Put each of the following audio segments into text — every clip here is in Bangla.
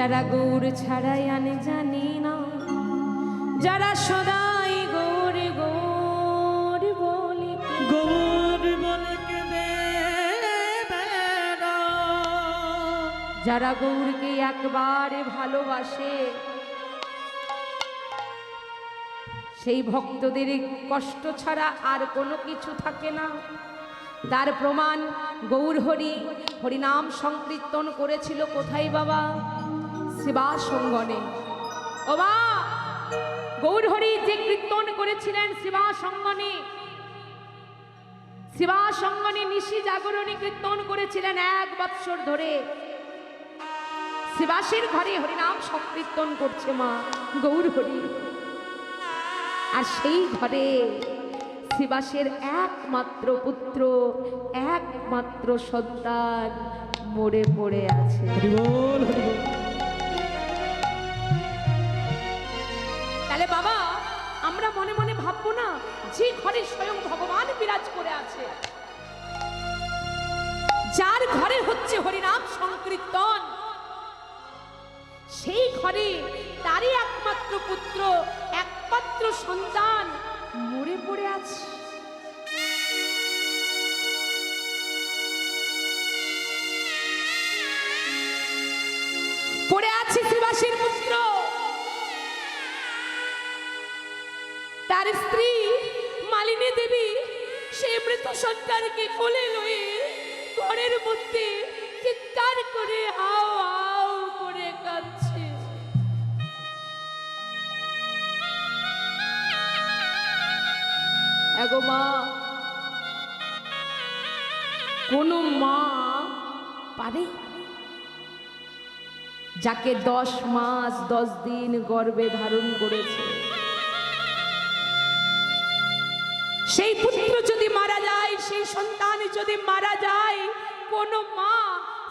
যারা গৌর ছাড়াই আনে জানি না যারা সদাই গৌর গৌর বলি গৌর বলে। যারা গৌরকে একবার ভালোবাসে সেই ভক্তদের কষ্ট ছাড়া আর কোনো কিছু থাকে না। তার প্রমাণ গৌর হরি হরিনাম সংকীর্তন করেছিল কোথায় বাবা? শিবাসঙ্গনে। ও মা গৌর হরি যে কীর্তন করেছিলেন শিবাসঙ্গনে শিবাসঙ্গনে নিশি জাগরণী কীর্তন করেছিলেন এক বৎসর ধরে। শিবাসের ঘরে হরিনাম সংকীর্তন করছে মা গৌর হরি আর সেই ঘরে শিবাসের একমাত্র পুত্র, একমাত্র সন্তান মরে পড়ে আছে। যে ঘরে স্বয়ং ভগবান বিরাজ করে আছে। যার ঘরে হচ্ছে হরিনাম সংকীর্তন। সেই ঘরে তারই একমাত্র পুত্র, একমাত্র সন্তান মরে পড়ে আছে। পড়ে আছে শ্রীবাসীর পুত্র। তার স্ত্রী দেবী মৃত সন্তানকে কোলে লয়ে ঘরের মধ্যে চিৎকার করে হাও হাও করে কাঁদছে। এগো মা, কোন মা পারে? যাকে দশ মাস, দশ দিন গর্ভে ধারণ করেছে। সেই পুত্র যদি মারা যায় সেই সন্তান যদি মারা যায় কোন মা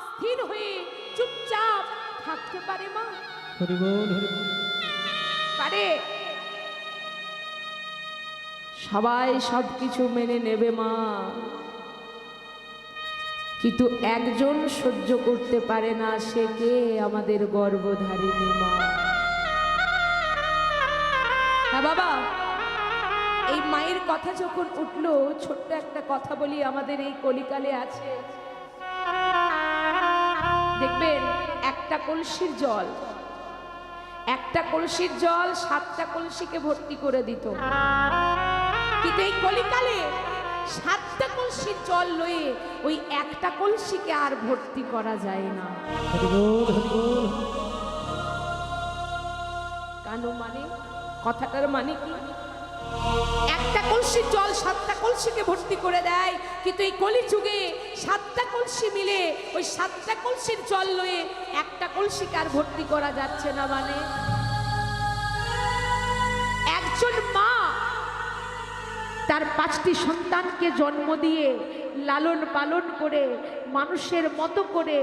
স্থির হয়ে চুপচাপ থাকতে পারে মা? পারে। সবাই সবকিছু মেনে নেবে মা। কিন্তু একজন সহ্য করতে পারে না সে কে? আমাদের গর্ভধারিণী মা। হ্যাঁ বাবা। এই মায়ের কথা যখন উঠল, ছোট্ট একটা কথা বলি আমাদের এই কলিকালে আছে। দেখবেন, একটা কলসির জল, একটা কলসির জল সাতটা কলসিকে ভর্তি করে দিত। কিন্তু এই কলিকালে সাতটা কলসির জল লয়ে ওই একটা কলসিকে আর ভর্তি করা যায় না। কেন মানে? কথাটার মানে কি? একটা কলসির জল সাতটা কলসিকে ভর্তি করে দেয়। কিন্তু এই কলি যুগে সাতটা কলসি মিলে ওই সাতটা কলসির জল লয়ে একটা কলসিকে আর ভর্তি করা যাচ্ছে না মানে। একজন মা তার পাঁচটি সন্তানকে জন্ম দিয়ে লালন পালন করে, মানুষের মতো করে,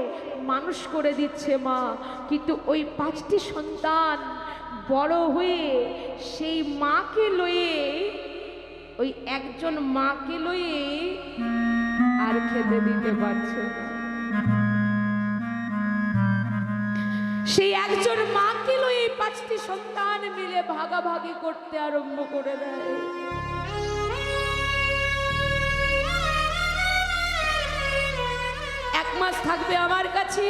মানুষ করে দিচ্ছে মা। কিন্তু ওই পাঁচটি সন্তান বড় হয়ে সেই মাকে লয়ে, ওই একজন মাকে লয়ে আর খেতে দিতে পারছে সেই একজন মাকে লয়ে পাঁচটি সন্তান মিলে ভাগাভাগি করতে আরম্ভ করে দেয়। এক মাস থাকবে আমার কাছে,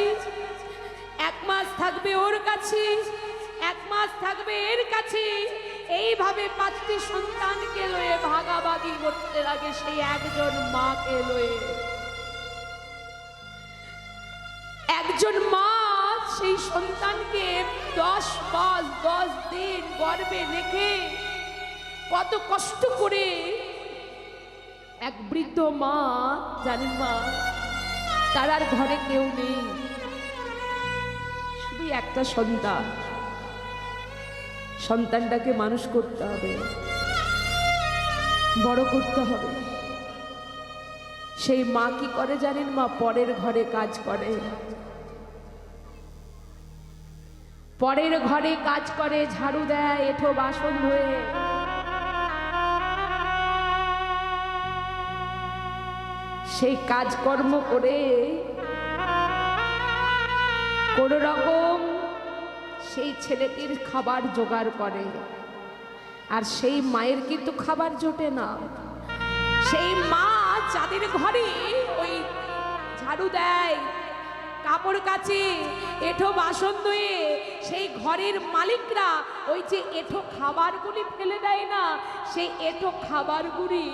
এক মাস থাকবে ওর কাছে এক মাস থাকবে এর কাছে। এইভাবে পাঁচটি সন্তানকে লয়ে ভাগাভাগি করতে লাগে সেই একজন মাকে লয়ে। একজন মা সেই সন্তানকে দশ মাস, দশ দিন গর্বে রেখে কত কষ্ট করে এক বৃদ্ধ মা, জানেন মা, তার আর ঘরে কেউ নেই শুধু একটা সন্তান। সন্তানটাকে মানুষ করতে হবে। বড় করতে হবে। সেই মা কি করে জানেন? মা পরের ঘরে কাজ করে। পরের ঘরে কাজ করে, ঝাড়ু দেয়, এঠো বাসন ধুয়ে। সেই কাজকর্ম করে কোন রকম সেই ছেলেটির খাবার জোগাড় করে। আর সেই মায়ের কিন্তু খাবার জোটে না। সেই মা যাদের ঘরে ওই ঝাড়ু দেয়, কাপড় কাচে, এঠো বাসন ধুয়ে, সেই ঘরের মালিকরা ওই যে এঠো খাবারগুলি ফেলে দেয় না, সেই এঠো খাবারগুলি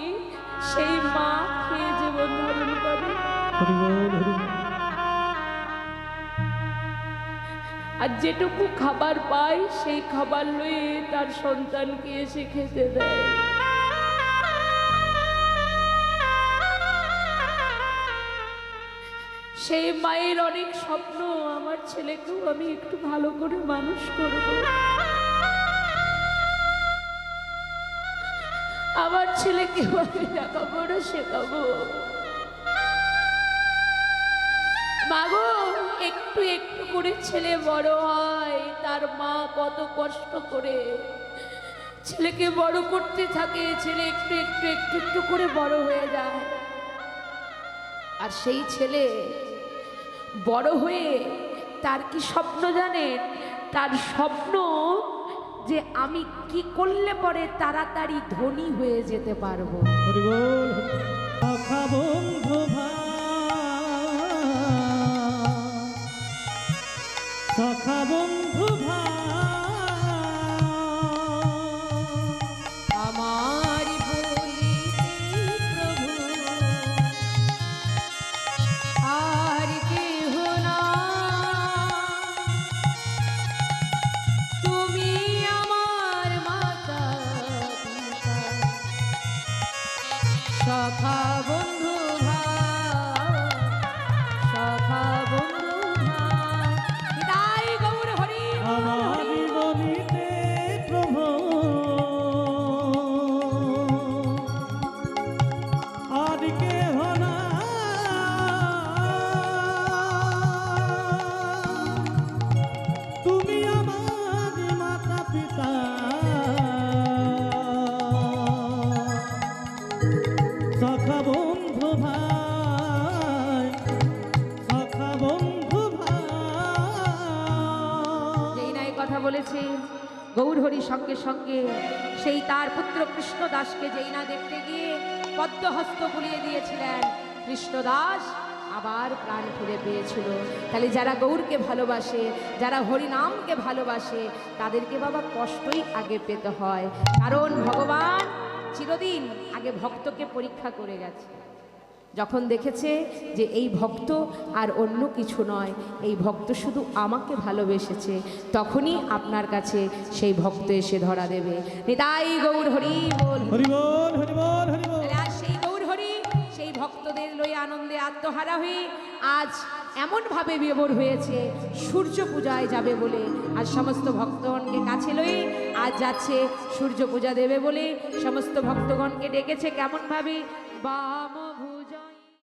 সেই মা খেয়ে জীবন ধারণ করে। আর যেটুকু খাবার পায় সেই খাবার লয়ে তার সন্তানকে এসে খেতে দেয়। সেই মায়ের অনেক স্বপ্ন, আমার ছেলেকেও আমি একটু ভালো করে মানুষ করব। আমার ছেলেকে আমি লেখাপড়া শেখাবো মাগো, একটু একটু করে ছেলে বড় হয়, তার মা কত কষ্ট করে। ছেলেকে বড় করতে থাকে, ছেলে একটু একটু একটু একটু করে বড় হয়ে যায়। আর সেই ছেলে বড় হয়ে তার কি স্বপ্ন জানেন? তার স্বপ্ন যে আমি কি করলে পরে তাড়াতাড়ি ধনী হয়ে যেতে পারব। সখা বন্ধু আমার বলিতে প্রভু আর কেহ না। তুমি আমার মাতা সখা গৌরহরি সঙ্গে সঙ্গে সেই তার পুত্র কৃষ্ণদাসকে যেই না দেখতে গিয়ে পদ্মহস্ত বুলিয়ে দিয়েছিলেন। কৃষ্ণদাস আবার প্রাণ ফিরে পেয়েছিল। তাহলে যারা গৌরকে ভালোবাসে, যারা হরিনামকে ভালোবাসে, তাদেরকে বাবা কষ্টই আগে পেতে হয়। কারণ ভগবান চিরদিন আগে ভক্তকে পরীক্ষা করে গেছে। যখন দেখেছে যে এই ভক্ত আর অন্য কিছু নয় এই ভক্ত শুধু আমাকে ভালোবেসেছে তখনই আপনার কাছে সেই ভক্ত এসে ধরা দেবে। নিতাই গৌর হরি বল। সেই গৌর হরি সেই ভক্তদের লই আনন্দে আত্মহারা হয়ে আজ এমনভাবে বিবর হয়েছে, সূর্য পূজায় যাবে বলে। আর সমস্ত ভক্তগণকে কাছে লই আজ যাচ্ছে সূর্য পূজা দেবে বলে। সমস্ত ভক্তগণকে ডেকেছে কেমনভাবে? বাম